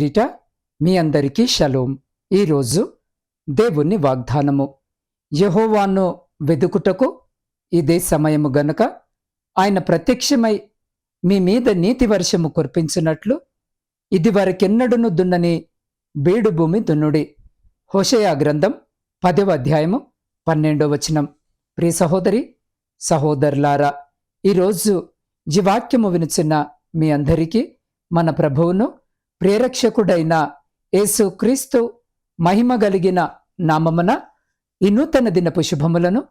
పేరిట మీ అందరికీ షలోం. ఈరోజు దేవుని వాగ్దానము. యహోవాను వెదుకుటకు ఇదే సమయము గనుక ఆయన ప్రత్యక్షమై మీ మీద నీతి వర్షము కురిపించినట్లు ఇది వరకెన్నడును దున్నని బీడు భూమి దున్నుడి. హోషయా గ్రంథం పదవ అధ్యాయము పన్నెండో వచనం. ప్రియ సహోదరి సహోదరులారా ఈరోజు ఈ వాక్యము వినిచిన మీ అందరికీ మన ప్రభువును ప్రేరక్షకుడైన యేసు క్రీస్తు మహిమ కలిగిన నామమున ఈ నూతన దినపు శుభములను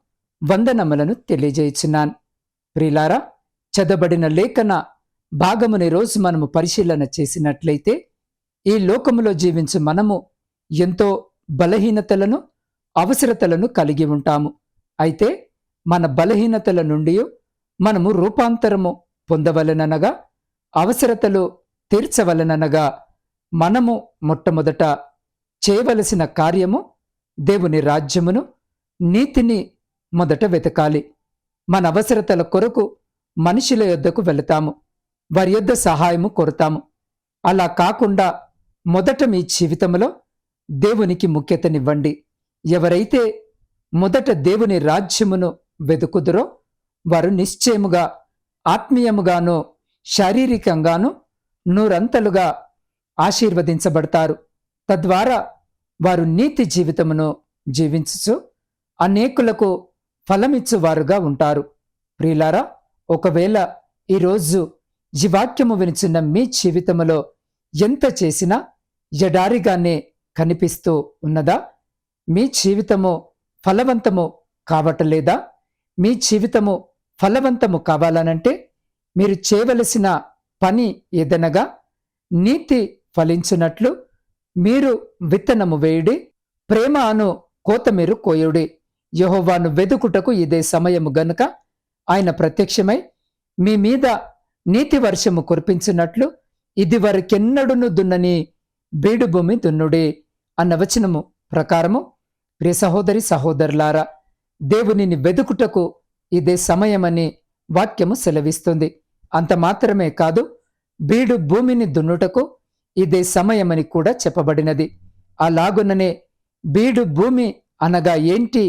వందనములను తెలియజేయుచున్నాను. ప్రిలారా చదబడిన లేఖన భాగముని రోజు మనము పరిశీలన చేసినట్లయితే ఈ లోకములో జీవించు మనము ఎంతో బలహీనతలను అవసరతలను కలిగి ఉంటాము. అయితే మన బలహీనతల నుండి మనము రూపాంతరము పొందవలననగా అవసరతలు తీర్చవలననగా మనము మొట్టమొదట చేయవలసిన కార్యము దేవుని రాజ్యమును నీతిని మొదట వెతకాలి. మన అవసరతల కొరకు మనుషుల యొద్దకు వెళతాము. వారి యొద్ద సహాయము కొరతాము. అలా కాకుండా మొదట మీ జీవితంలో దేవునికి ముఖ్యతనివ్వండి. ఎవరైతే మొదట దేవుని రాజ్యమును వెతుకుదురో వారు నిశ్చయముగా ఆత్మీయముగాను శారీరకంగాను నూరంతలుగా ఆశీర్వదించబడతారు. తద్వారా వారు నీతి జీవితమును జీవించుచు అనేకులకు ఫలమిచ్చువారుగా ఉంటారు. ప్రియులారా ఒకవేళ ఈరోజు ఈ వాక్యము వినిచున్న మీ జీవితములో ఎంత చేసినా ఎడారిగానే కనిపిస్తూ ఉన్నదా? మీ జీవితము ఫలవంతము కావటలేదా? మీ జీవితము ఫలవంతము కావాలనంటే మీరు చేయవలసిన పని ఏదనగా నీతి ఫలించినట్లు మీరు విత్తనము వేయుడి ప్రేమ అను కోత మీరు కోయుడి. యహోవాను వెదుకుటకు ఇదే సమయము గనుక ఆయన ప్రత్యక్షమై మీ మీద నీతి వర్షము కురిపించినట్లు ఇది వరకెన్నడును దున్నని బీడుభూమి దున్నుడి దున్నుడే అన్న వచనము ప్రకారము. ప్రియ సహోదరి సహోదరులారా దేవునిని వెదుకుటకు ఇదే సమయమని వాక్యము సెలవిస్తుంది. అంత మాత్రమే కాదు బీడు భూమిని దున్నుటకు ఇదే సమయమని కూడా చెప్పబడినది. అలాగుననే బీడు భూమి అనగా ఏంటి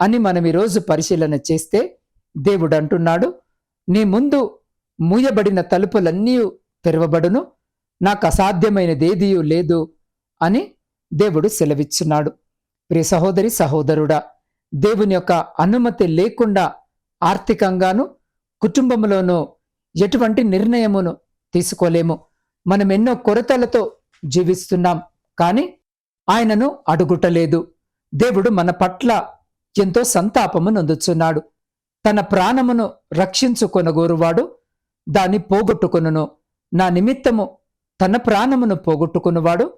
అని మనం ఈరోజు పరిశీలన చేస్తే దేవుడు అంటున్నాడు నీ ముందు మూయబడిన తలుపులన్నీ తెరవబడును నాకు అసాధ్యమైనదేదియూ లేదు అని దేవుడు సెలవిచ్చున్నాడు. ప్రియ సహోదరి సహోదరుడా దేవుని యొక్క అనుమతి లేకుండా ఆర్థికంగాను కుటుంబంలోనూ ఎటువంటి నిర్ణయమును తీసుకోలేము. మనం ఎన్నో కొరతలతో జీవిస్తున్నాం కానీ ఆయనను అడుగుటలేదు. దేవుడు మన పట్ల ఎంతో సంతాపము నొందుచున్నాడు. తన ప్రాణమును రక్షించుకొనగోరువాడు దాన్ని పోగొట్టుకొనును. నా నిమిత్తము తన ప్రాణమును పోగొట్టుకున్నవాడు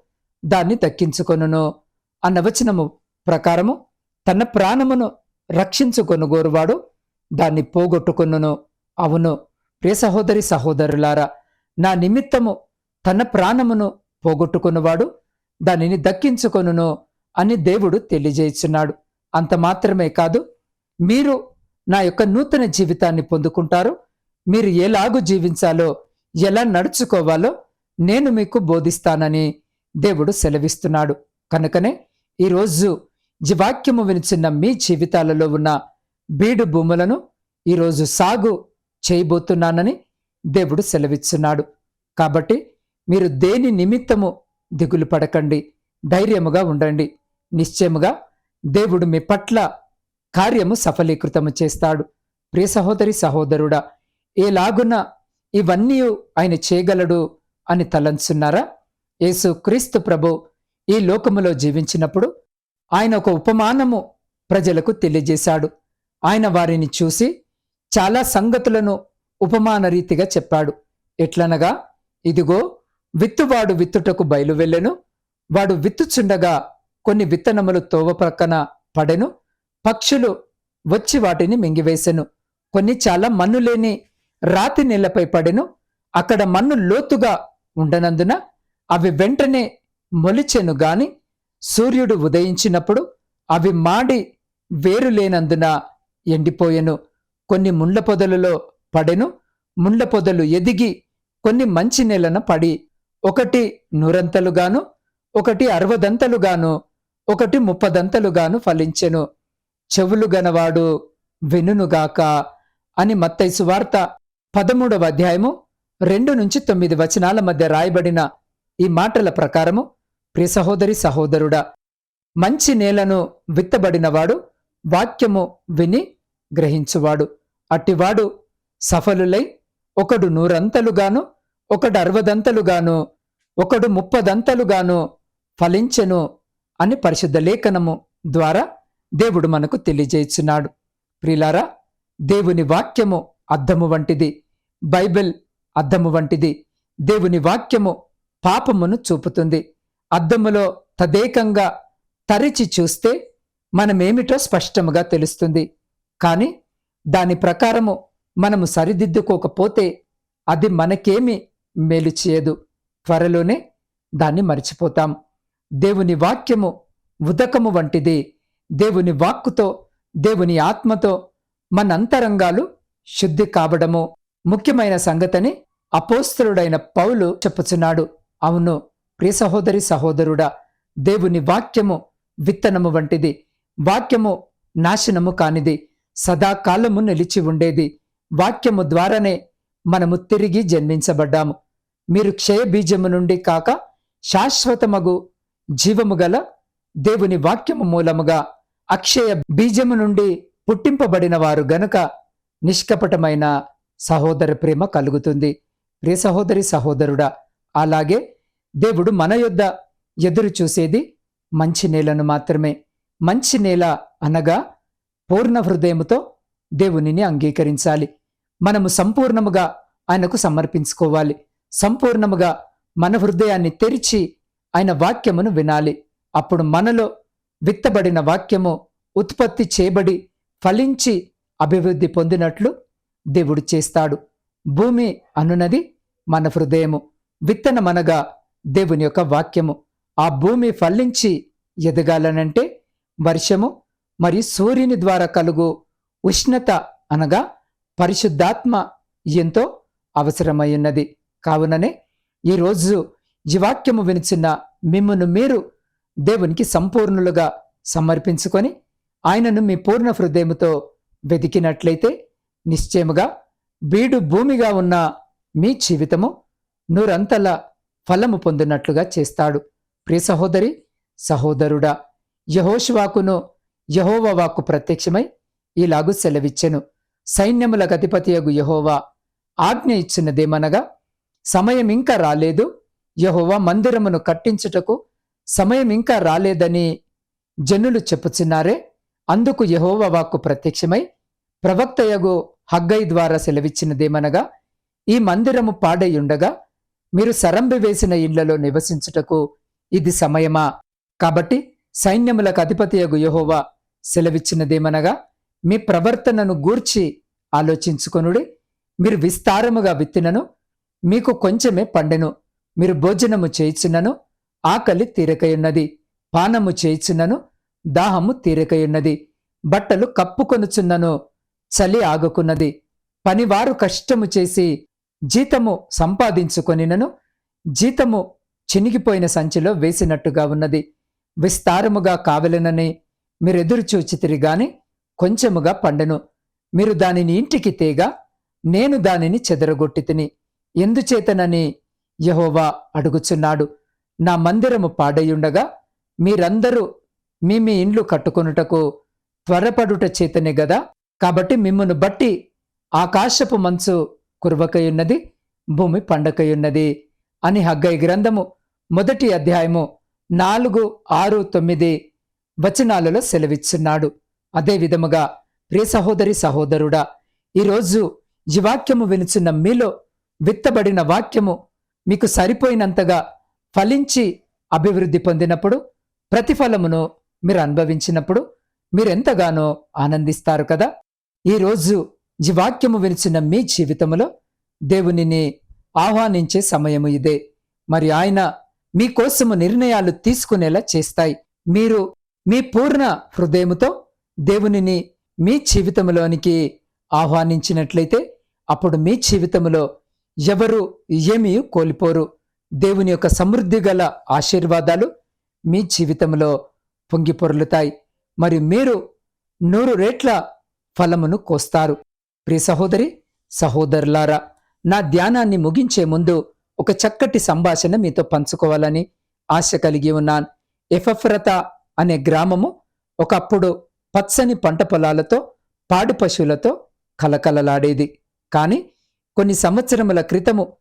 దాన్ని దక్కించుకొనును. అన్న వచనము ప్రకారము తన ప్రాణమును రక్షించుకొనుగోరువాడు దాన్ని పోగొట్టుకును అవును. ప్రియ సహోదరి సహోదరులారా నా నిమిత్తము తన ప్రాణమును పోగొట్టుకున్నవాడు దానిని దక్కించుకొనును అని దేవుడు తెలియజేస్తున్నాడు. అంత మాత్రమే కాదు మీరు నా యొక్క నూతన జీవితాన్ని పొందుకుంటారు. మీరు ఎలాగూ జీవించాలో ఎలా నడుచుకోవాలో నేను మీకు బోధిస్తానని దేవుడు సెలవిస్తున్నాడు. కనుకనే ఈరోజు వాక్యము వినిచిన్న మీ జీవితాలలో ఉన్న బీడు భూములను ఈరోజు సాగు చేయబోతున్నానని దేవుడు సెలవిస్తున్నాడు కాబట్టి మీరు దేని నిమిత్తము దిగులు పడకండి ధైర్యముగా ఉండండి. నిశ్చయముగా దేవుడు మీ పట్ల కార్యము సఫలీకృతము చేస్తాడు. ప్రియ సహోదరి సహోదరుడా ఏలాగున ఇవన్నీ ఆయన చేయగలడు అని తలంచున్నారా? యేసు క్రీస్తు ప్రభు ఈ లోకములో జీవించినప్పుడు ఆయన ఒక ఉపమానము ప్రజలకు తెలియజేశాడు. ఆయన వారిని చూసి చాలా సంగతులను ఉపమాన రీతిగా చెప్పాడు. ఎట్లనగా ఇదిగో విత్తువాడు విత్తుటకు బయలువెళ్ళెను వాడు విత్తుచుండగా కొన్ని విత్తనములు తోవ ప్రక్కన పడెను. పక్షులు వచ్చి వాటిని మింగివేసెను. కొన్ని చాలా మన్ను లేని రాతి నేలపై పడెను. అక్కడ మన్ను లోతుగా ఉండనందున అవి వెంటనే మొలిచెను గాని సూర్యుడు ఉదయించినప్పుడు అవి మాడి వేరు లేనందున ఎండిపోయెను. కొన్ని ముండ్ల పొదలలో పడెను. ముండ్ల పొదలు ఎదిగి కొన్ని మంచి నేలన పడి. ఒకటి నూరంతలుగాను ఒకటి అరవదంతలుగాను ఒకటి ముప్పదంతలుగాను ఫలించెను. చెవులు గనవాడు వినుగాక అని మత్తైసు వార్త పదమూడవ అధ్యాయము రెండు నుంచి తొమ్మిది వచనాల మధ్య రాయబడిన ఈ మాటల ప్రకారము ప్రియ సహోదరి సహోదరుడా మంచి నేలను విత్తబడినవాడు వాక్యము విని గ్రహించువాడు. అట్టివాడు సఫలులై ఒకడు నూరంతలుగాను ఒకడు అరవదంతలుగాను ఒకడు ముప్పదంతలుగాను ఫలించెను అని పరిశుద్ధ లేఖనము ద్వారా దేవుడు మనకు తెలియజేస్తున్నాడు ప్రిలారా దేవుని వాక్యము అద్దము వంటిది. బైబిల్ అద్దము వంటిది. దేవుని వాక్యము పాపమును చూపుతుంది. అద్దములో తదేకంగా తరిచి చూస్తే మనమేమిటో స్పష్టముగా తెలుస్తుంది. కాని దాని ప్రకారము మనము సరిదిద్దుకోకపోతే అది మనకేమి మేలు చేయదు. త్వరలోనే దాన్ని మర్చిపోతాం. దేవుని వాక్యము ఉదకము వంటిది. దేవుని వాక్కుతో దేవుని ఆత్మతో మన అంతరంగాలు శుద్ధి కావడము. ముఖ్యమైన సంగతని అపోస్తలుడైన పౌలు చెప్పుచున్నాడు. అవును ప్రియ సహోదరి సహోదరుడా దేవుని వాక్యము విత్తనము వంటిది. వాక్యము నాశనము కానిది. సదాకాలము నిలిచి ఉండేది. వాక్యము ద్వారానే మనము తిరిగి జన్మించబడ్డాము. మీరు క్షయబీజము నుండి కాక శాశ్వతమగు జీవము గల దేవుని వాక్యము మూలముగా అక్షయ బీజము నుండి పుట్టింపబడిన వారు గనుక నిష్కపటమైన సహోదర ప్రేమ కలుగుతుంది. ప్రియ సహోదరి సహోదరుడా అలాగే దేవుడు మన యొద్ద ఎదురు చూసేది మంచి నేలను మాత్రమే. మంచి నేల అనగా పూర్ణ హృదయముతో దేవునిని అంగీకరించాలి. మనము సంపూర్ణముగా ఆయనకు సమర్పించుకోవాలి. సంపూర్ణముగా మన హృదయాన్ని తెరిచి ఆయన వాక్యమును వినాలి. అప్పుడు మనలో విత్తబడిన వాక్యము ఉత్పత్తి చేయబడి ఫలించి అభివృద్ధి పొందినట్లు దేవుడు చేస్తాడు. భూమి అనునది మన హృదయము విత్తనమనగా దేవుని యొక్క వాక్యము. ఆ భూమి ఫలించి ఎదగాలనంటే వర్షము మరియు సూర్యుని ద్వారా కలుగు ఉష్ణత అనగా పరిశుద్ధాత్మ ఎంతో అవసరమైనది కావుననే ఈరోజు ఈ వాక్యము వినిచిన మిమ్మను మీరు దేవునికి సంపూర్ణులుగా సమర్పించుకొని ఆయనను మీ పూర్ణ హృదయముతో వెతికినట్లయితే నిశ్చయముగా బీడు భూమిగా ఉన్న మీ జీవితము నూరంతల ఫలము పొందినట్లుగా చేస్తాడు. ప్రియ సహోదరి సహోదరుడా యహోశివాకును యహోవ వాక్కు ప్రత్యక్షమై ఇలాగు సెలవిచ్చెను. సైన్యముల గతిపతియగు యహోవా ఆజ్ఞ ఇచ్చినదేమనగా సమయం ఇంకా రాలేదు యహోవా మందిరమును కట్టించుటకు సమయం ఇంకా రాలేదని జనులు చెప్పుచున్నారే అందుకు యహోవ వాక్కు ప్రత్యక్షమై ప్రవక్తయగు హగ్గై ద్వారా సెలవిచ్చినదేమనగా ఈ మందిరము పాడైయుండగా మీరు సరంబి వేసిన ఇళ్ళలో నివసించుటకు ఇది సమయమా? కాబట్టి సైన్యములకు అధిపతియగు యహోవా సెలవిచ్చినదేమనగా మీ ప్రవర్తనను గూర్చి ఆలోచించుకొనుడి మీరు విస్తారముగా విత్తినను మీకు కొంచెమే పండెను మీరు భోజనము చేయిచున్నను ఆకలి తీరకయున్నది పానము చేయిచున్నను దాహము తీరకయున్నది బట్టలు కప్పుకొనుచున్నను చలి ఆగుకున్నది పనివారు కష్టము చేసి జీతము సంపాదించుకొనినను జీతము చినిగిపోయిన సంచిలో వేసినట్టుగా ఉన్నది విస్తారముగా కావలెనని మీరెదురు చూచితిరి గాని కొంచెముగా పండెను. మీరు దానిని ఇంటికి తేగా నేను దానిని చెదరగొట్టి తిని. ఎందుచేతనని యహోవా అడుగుచున్నాడు. నా మందిరము పాడయుండగా మీరందరూ మీ మీ ఇండ్లు కట్టుకొనుటకు త్వరపడుట చేతనే గదా? కాబట్టి మిమ్మును బట్టి ఆకాశపు మంచు కురవకయున్నది భూమి పండకయున్నది అని హగ్గై గ్రంథము మొదటి అధ్యాయము నాలుగు ఆరు తొమ్మిది వచనాలలో సెలవిచ్చున్నాడు. అదే విధముగా ప్రియ సహోదరి సహోదరుడా ఈరోజు ఈ వాక్యము వినుచున్న మీలో విత్తబడిన వాక్యము మీకు సరిపోయినంతగా ఫలించి అభివృద్ధి పొందినప్పుడు ప్రతిఫలమును మీరు అనుభవించినప్పుడు మీరెంతగానో ఆనందిస్తారు కదా? ఈరోజు ఈ వాక్యము వినిచిన మీ జీవితములో దేవునిని ఆహ్వానించే సమయము ఇదే. మరి ఆయన మీకోసము నిర్ణయాలు తీసుకునేలా చేస్తాయి. మీరు మీ పూర్ణ హృదయముతో దేవునిని మీ జీవితంలోనికి ఆహ్వానించినట్లయితే అప్పుడు మీ జీవితంలో ఎవరు ఏమీ కోల్పోరు. దేవుని యొక్క సమృద్ధి గల ఆశీర్వాదాలు మీ జీవితంలో పొంగి పొర్లుతాయి మరియు మీరు నూరు రేట్ల ఫలమును కోస్తారు. ప్రియ సహోదరి సహోదరులారా నా ధ్యానాన్ని ముగించే ముందు ఒక చక్కటి సంభాషణ మీతో పంచుకోవాలని ఆశ కలిగి ఉన్నాను. ఎఫఫ్రత అనే గ్రామము ఒకప్పుడు పచ్చని పంట పొలాలతో పాడి పశువులతో కలకలలాడేది. కాని కొన్ని సంవత్సరముల క్రితము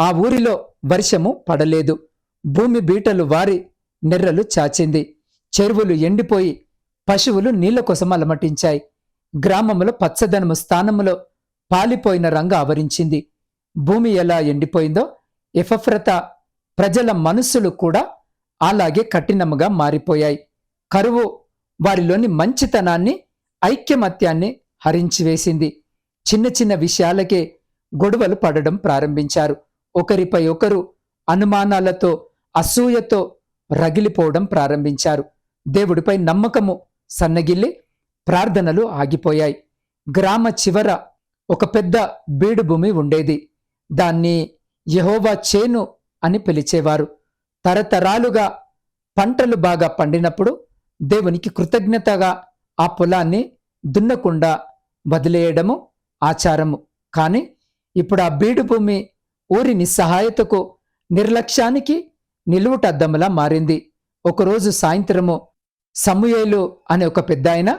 ఆ ఊరిలో వర్షము పడలేదు. భూమి బీటలు వారి నెర్రలు చాచింది. చెరువులు ఎండిపోయి పశువులు నీళ్ళ కోసం అలమటించాయి. గ్రామములో పచ్చదనము స్థానములో పాలిపోయిన రంగు ఆవరించింది. భూమి ఎలా ఎండిపోయిందో ఎఫఫ్రత ప్రజల మనస్సులు కూడా అలాగే కఠినముగా మారిపోయాయి. కరువు వారిలోని మంచితనాన్ని ఐక్యమత్యాన్ని హరించివేసింది చిన్న చిన్న విషయాలకే గొడవలు పడడం ప్రారంభించారు. ఒకరిపై ఒకరు అనుమానాలతో అసూయతో రగిలిపోవడం ప్రారంభించారు. దేవుడిపై నమ్మకము సన్నగిల్లి ప్రార్థనలు ఆగిపోయాయి. గ్రామ చివర ఒక పెద్ద బీడు భూమి ఉండేది. దాన్ని యహోవా చేను అని పిలిచేవారు. తరతరాలుగా పంటలు బాగా పండినప్పుడు దేవునికి కృతజ్ఞతగా ఆ పొలాన్ని దున్నకుండా వదిలేయడము ఆచారము. కాని ఇప్పుడు ఆ బీడు భూమి ఊరి నిస్సహాయతకు నిర్లక్ష్యానికి నిలువుటద్దములా మారింది. ఒకరోజు సాయంత్రము సమూయేలు అనే ఒక పెద్దాయన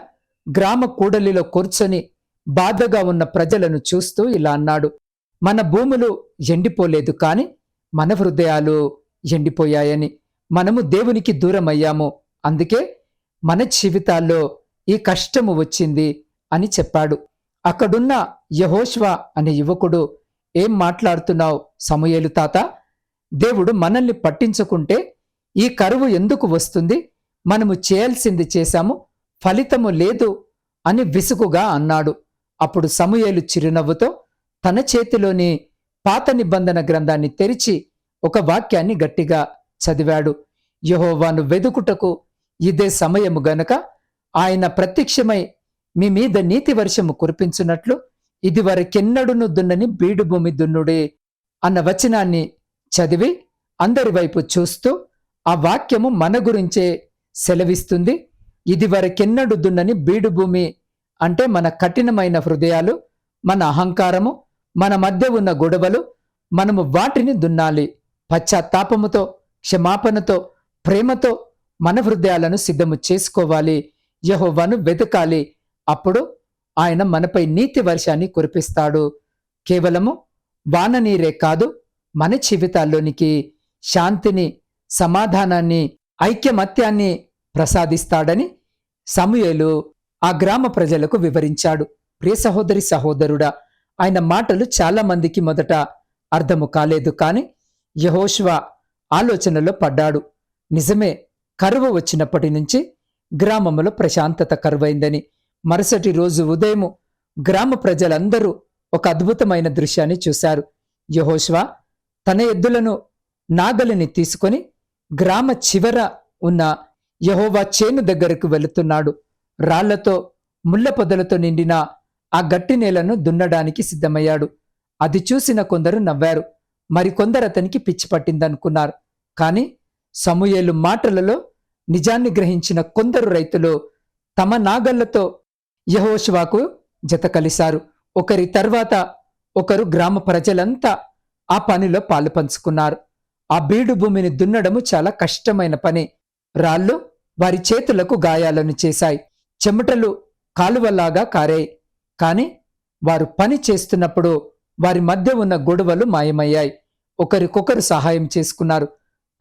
గ్రామ కూడలిలో కూర్చొని బాధగా ఉన్న ప్రజలను చూస్తూ ఇలా అన్నాడు. మన భూములు ఎండిపోలేదు కాని మన హృదయాలు ఎండిపోయాయని. మనము దేవునికి దూరమయ్యాము. అందుకే మన జీవితాల్లో ఈ కష్టము వచ్చింది అని చెప్పాడు. అక్కడున్న యహోష్వా అనే యువకుడు ఏం మాట్లాడుతున్నావు సమూయేలు తాత? దేవుడు మనల్ని పట్టించుకుంటే ఈ కరువు ఎందుకు వస్తుంది? మనము చేయాల్సింది చేశాము ఫలితము లేదు అని విసుగుగా అన్నాడు. అప్పుడు సమూయేలు చిరునవ్వుతో తన చేతిలోని పాత నిబంధన గ్రంథాన్ని తెరిచి ఒక వాక్యాన్ని గట్టిగా చదివాడు. యహోవాను వెదుకుటకు ఇదే సమయము గనుక ఆయన ప్రత్యక్షమై మీ మీద నీతి వర్షము కురిపించినట్లు ఇది వరకెన్నడును దున్నని బీడు భూమి దున్నుడే అన్న వచనాన్ని చదివి అందరి వైపు చూస్తూ ఆ వాక్యము మన గురించే సెలవిస్తుంది. ఇది వరకెన్నడు దున్నని బీడు భూమి అంటే మన కఠినమైన హృదయాలు మన అహంకారము మన మధ్య ఉన్న గొడవలు మనము వాటిని దున్నాలి. పశ్చాత్తాపముతో క్షమాపణతో ప్రేమతో మన హృదయాలను సిద్ధము చేసుకోవాలి. యహోవాను వెతకాలి అప్పుడు ఆయన మనపై నీతి వర్షాన్ని కురిపిస్తాడు. కేవలము వాన నీరే కాదు మన జీవితాల్లోనికి శాంతిని సమాధానాన్ని ఐక్యమత్యాన్ని ప్రసాదిస్తాడని సమయలు ఆ గ్రామ ప్రజలకు వివరించాడు. ప్రియ సహోదరి సహోదరుడా ఆయన మాటలు చాలా మందికి మొదట అర్థము కాలేదు కాని యహోష్వా ఆలోచనలో పడ్డాడు. నిజమే కరువు వచ్చినప్పటి నుంచి గ్రామంలో ప్రశాంతత కరువైందని. మరుసటి రోజు ఉదయము గ్రామ ప్రజలందరూ ఒక అద్భుతమైన దృశ్యాన్ని చూశారు. యహోష్వా తన ఎద్దులను నాగలిని తీసుకొని గ్రామ చివర ఉన్న యహోవా చేను దగ్గరకు వెళుతున్నాడు. రాళ్ళతో ముళ్ళ పొదలతో నిండిన ఆ గట్టి నేలను దున్నడానికి సిద్ధమయ్యాడు. అది చూసిన కొందరు నవ్వారు. మరికొందరు అతనికి పిచ్చి పట్టిందనుకున్నారు. కాని సమూయేలు మాటలలో నిజాన్ని గ్రహించిన కొందరు రైతులు తమ నాగళ్ళతో యహోశివాకు జత కలిశారు. ఒకరి తర్వాత ఒకరు గ్రామ ప్రజలంతా ఆ పనిలో పాలు పంచుకున్నారు. ఆ బీడు భూమిని దున్నడము చాలా కష్టమైన పని. రాళ్ళు వారి చేతులకు గాయాలను చేశాయి. చెమటలు కాలువలాగా కారాయి. కాని వారు పని చేస్తున్నప్పుడు వారి మధ్య ఉన్న గొడవలు మాయమయ్యాయి. ఒకరికొకరు సహాయం చేసుకున్నారు.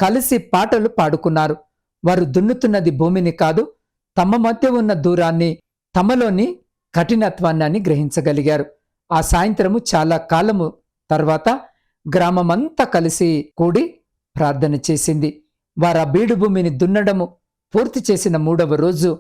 కలిసి పాటలు పాడుకున్నారు. వారు దున్నుతున్నది భూమిని కాదు తమ మధ్య ఉన్న దూరాన్ని తమలోని కఠినత్వాన్ని గ్రహించగలిగారు. ఆ సాయంత్రము చాలా కాలము తర్వాత గ్రామమంతా కలిసి కూడి ప్రార్థన చేసింది. వారు ఆ బీడు భూమిని దున్నడము పూర్తి చేసిన మూడవ రోజు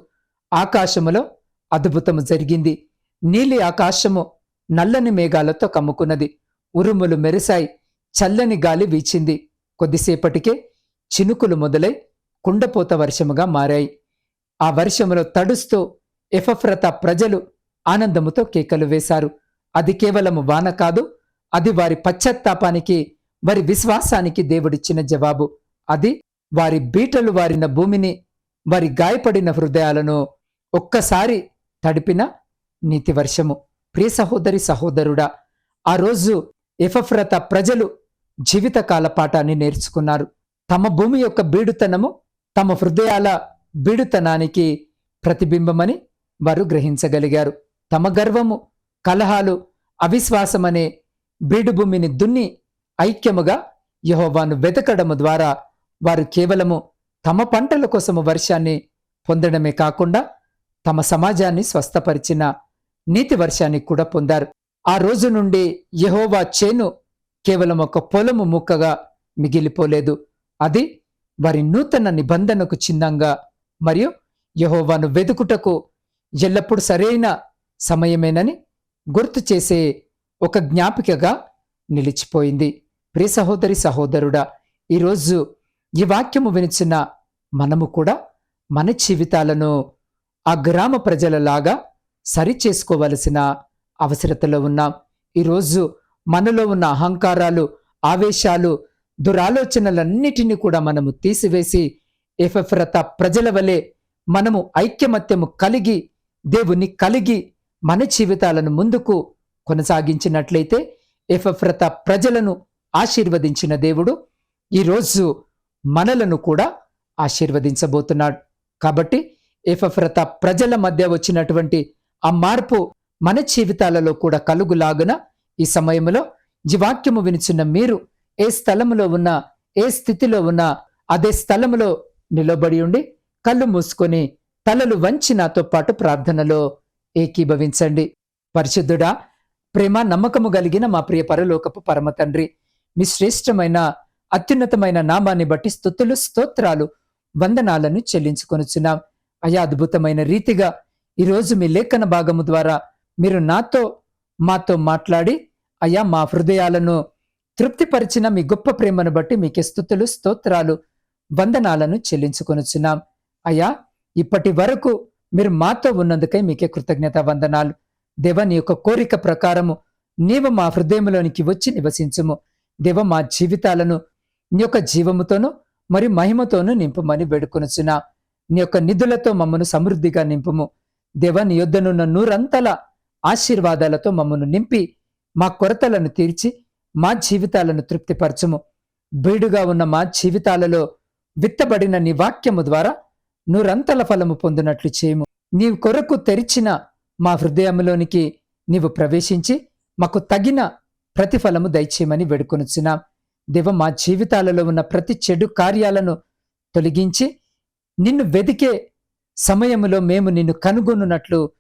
ఆకాశములో అద్భుతము జరిగింది. నీలి ఆకాశము నల్లని మేఘాలతో కమ్ముకున్నది. ఉరుములు మెరిశాయి చల్లని గాలి వీచింది. కొద్దిసేపటికే చినుకులు మొదలై కుండపోత వర్షముగా మారాయి. ఆ వర్షములో తడుస్తూ ఎఫఫ్రత ప్రజలు ఆనందముతో కేకలు వేశారు. అది కేవలము వాన కాదు అది వారి పశ్చాత్తాపానికి వారి విశ్వాసానికి దేవుడిచ్చిన జవాబు. అది వారి బీటలు వారిన భూమిని వారి గాయపడిన హృదయాలను ఒక్కసారి తడిపిన నీతి వర్షము. ప్రియ సహోదరి సహోదరుడా ఆ రోజు ఎఫఫ్రత ప్రజలు జీవితకాల పాఠాన్ని నేర్చుకున్నారు. తమ భూమి యొక్క బీడుతనము తమ హృదయాల బీడుతనానికి ప్రతిబింబమని వారు గ్రహించగలిగారు. తమ గర్వము కలహాలు అవిశ్వాసమనే బీడుభూమిని దున్ని ఐక్యముగా యహోవాను వెతకడము ద్వారా వారు కేవలము తమ పంటల కోసము వర్షాన్ని పొందడమే కాకుండా తమ సమాజాన్ని స్వస్థపరిచిన నీతి వర్షాన్ని కూడా పొందారు. ఆ రోజు నుండి యహోవా చేను కేవలం ఒక పొలము ముక్కగా మిగిలిపోలేదు. అది వారి నూతన నిబంధనకు చిహ్నంగా మరియు యహోవాను వెతుకుటకు ఎల్లప్పుడూ సరైన సమయమేనని గుర్తు చేసే ఒక జ్ఞాపికగా నిలిచిపోయింది. ప్రియ సహోదరి సహోదరుడా ఈరోజు ఈ వాక్యము వినిచిన మనము కూడా మన జీవితాలను ఆ గ్రామ ప్రజలలాగా సరిచేసుకోవలసిన అవసరతలో ఉన్నాం. ఈరోజు మనలో ఉన్న అహంకారాలు ఆవేశాలు దురాలోచనలన్నిటినీ కూడా మనము తీసివేసి ఎఫ్రత ప్రజల వలె మనము ఐక్యమత్యము కలిగి దేవుని కలిగి మన జీవితాలను ముందుకు కొనసాగించినట్లయితే ఎఫ్రత ప్రజలను ఆశీర్వదించిన దేవుడు ఈరోజు మనలను కూడా ఆశీర్వదించబోతున్నాడు. కాబట్టి ఎఫ్రత ప్రజల మధ్య వచ్చినటువంటి ఆ మార్పు మన జీవితాలలో కూడా కలుగులాగున ఈ సమయంలో జీవాక్యము వినిచున్న మీరు ఏ స్థలములో ఉన్నా ఏ స్థితిలో ఉన్నా అదే స్థలములో నిలబడి ఉండి కళ్ళు మూసుకొని తలలు వంచి నాతో పాటు ప్రార్థనలో ఏకీభవించండి. పరిశుద్ధుడా ప్రేమ నమ్మకము కలిగిన మా ప్రియ పరలోకపు పరమ తండ్రి మీ శ్రేష్టమైన అత్యున్నతమైన నామాన్ని బట్టి స్థుతులు స్తోత్రాలు వందనాలను చెల్లించుకొనుచున్నాం. అయా అద్భుతమైన రీతిగా ఈరోజు మీ లేఖన భాగము ద్వారా మీరు నాతో మాతో మాట్లాడి అయా మా హృదయాలను తృప్తిపరిచిన మీ గొప్ప ప్రేమను బట్టి మీకే స్థుతులు స్తోత్రాలు వందనాలను చెల్లించుకొనుచున్నాం. అయ్యా ఇప్పటి వరకు మీరు మాతో ఉన్నందుకై మీకే కృతజ్ఞత వందనాలు. దేవ నీ యొక్క కోరిక ప్రకారము నీవు మా హృదయంలోనికి వచ్చి నివసించుము. దేవ మా జీవితాలను నీ యొక్క జీవముతోనూ మరి మహిమతోనూ నింపుమని వేడుకొనుచున్నా. నీ యొక్క నిధులతో మమ్మను సమృద్ధిగా నింపుము. దేవ నీ యొద్దనున్న నూరంతల ఆశీర్వాదాలతో మమ్మను నింపి మా కొరతలను తీర్చి మా జీవితాలను తృప్తిపరచుము. బీడుగా ఉన్న మా జీవితాలలో విత్తబడిన నీ వాక్యము ద్వారా నూరంతల ఫలము పొందినట్లు చేయము. నీవు కొరకు తెరిచిన మా హృదయంలోనికి నీవు ప్రవేశించి మాకు తగిన ప్రతిఫలము దయచేయమని వేడుకొనుచున్నాం. దేవ మా జీవితాలలో ఉన్న ప్రతి చెడు కార్యాలను తొలగించి నిన్ను వెదికే సమయములో మేము నిన్ను కనుగొనున్నట్లు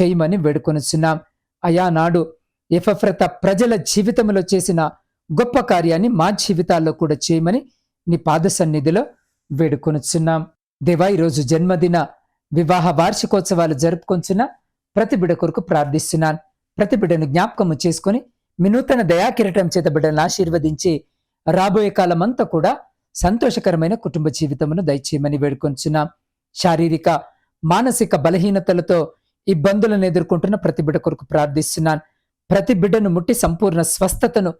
చేయమని వేడుకొనుచున్నాం. అయా నాడు ఎఫఫ్రత ప్రజల జీవితంలో చేసిన గొప్ప కార్యాన్ని మా జీవితాల్లో కూడా చేయమని నీ పాద సన్నిధిలో వేడుకొనుచున్నాం. దేవా ఈరోజు జన్మదిన వివాహ వార్షికోత్సవాలు జరుపుకొంచున్న ప్రతి బిడ కొరకు ప్రార్థిస్తున్నాను. ప్రతి బిడ్డను జ్ఞాపకము చేసుకుని మీ నూతన దయాకిరటం చేత బిడ్డలను ఆశీర్వదించి రాబోయే కాలమంతా కూడా సంతోషకరమైన కుటుంబ జీవితమును దయచేయమని వేడుకొంచున్నాం. శారీరక మానసిక బలహీనతలతో ఇబ్బందులను ఎదుర్కొంటున్న ప్రతి బిడ కొరకు ప్రార్థిస్తున్నాను. ప్రతి బిడ్డను ముట్టి సంపూర్ణ స్వస్థతను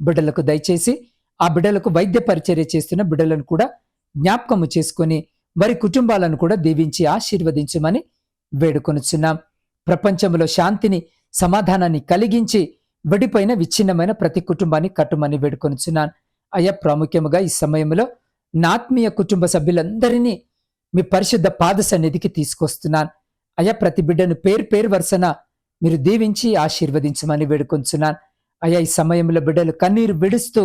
బిడ్డలకు దయచేసి ఆ బిడ్డలకు వైద్య పరిచర్య చేస్తున్న బిడ్డలను కూడా జ్ఞాపకము చేసుకొని వారి కుటుంబాలను కూడా దీవించి ఆశీర్వదించమని వేడుకొనుచున్నాం. ప్రపంచంలో శాంతిని సమాధానాన్ని కలిగించి విడిపోయిన విచ్ఛిన్నమైన ప్రతి కుటుంబాన్ని కట్టుమని వేడుకొనుచున్నాను అయ్యా ప్రాముఖ్యముగా ఈ సమయంలో నాత్మీయ కుటుంబ సభ్యులందరినీ మీ పరిశుద్ధ పాద సన్నిధికి తీసుకొస్తున్నాను. అయ్యా ప్రతి బిడ్డను పేరు పేరు వరుసన మీరు దీవించి ఆశీర్వదించమని వేడుకొంచున్నాను. అయ్యా ఈ సమయంలో బిడ్డలు కన్నీరు విడుస్తూ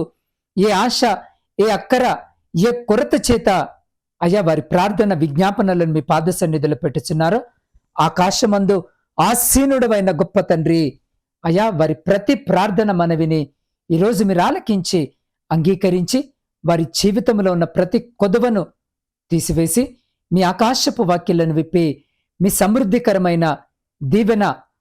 ఏ ఆశ ఏ అక్కర ఏ కొరత చేత అయ్యా వారి ప్రార్థన విజ్ఞాపనలను మీ పాద సన్నిధిలో పెట్టుచున్నారో. ఆకాశమందు ఆసీనుడమైన గొప్ప తండ్రి అయా వారి ప్రతి ప్రార్థన మనవిని ఈరోజు మీరు ఆలకించి అంగీకరించి వారి జీవితంలో ఉన్న ప్రతి కొదవను తీసివేసి మీ ఆకాశపు వాక్యలను విప్పి మీ సమృద్ధికరమైన దీవెన